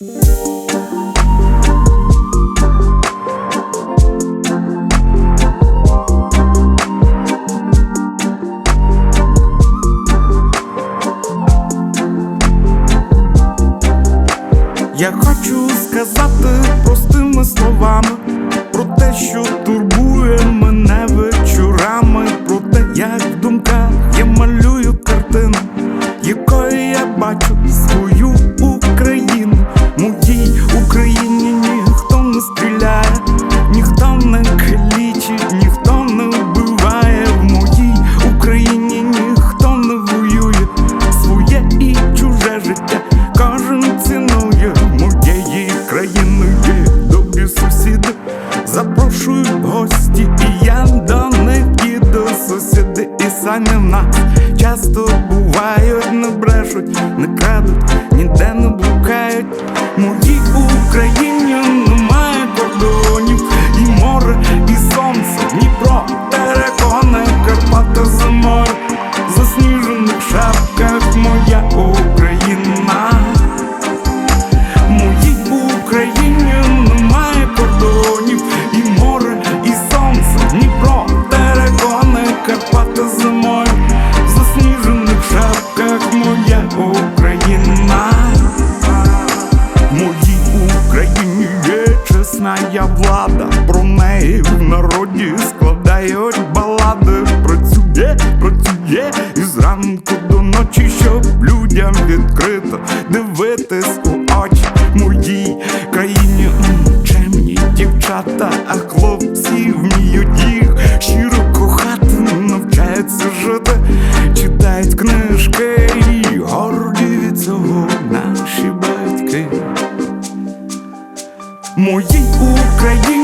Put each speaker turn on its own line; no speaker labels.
Я хочу сказати простими словами про те, що турбує мене вечорами, про те, як в думках я малюю картину, якою я бачу гості, і я до них іду сусіди, і самі нас часто бувають, не брешуть, не крадуть, чесна влада, про неї в народі складають балади. Працює, працює і зранку до ночі, щоб людям відкрито дивитись у очі моїй країні. Чемні дівчата, Моїй Україні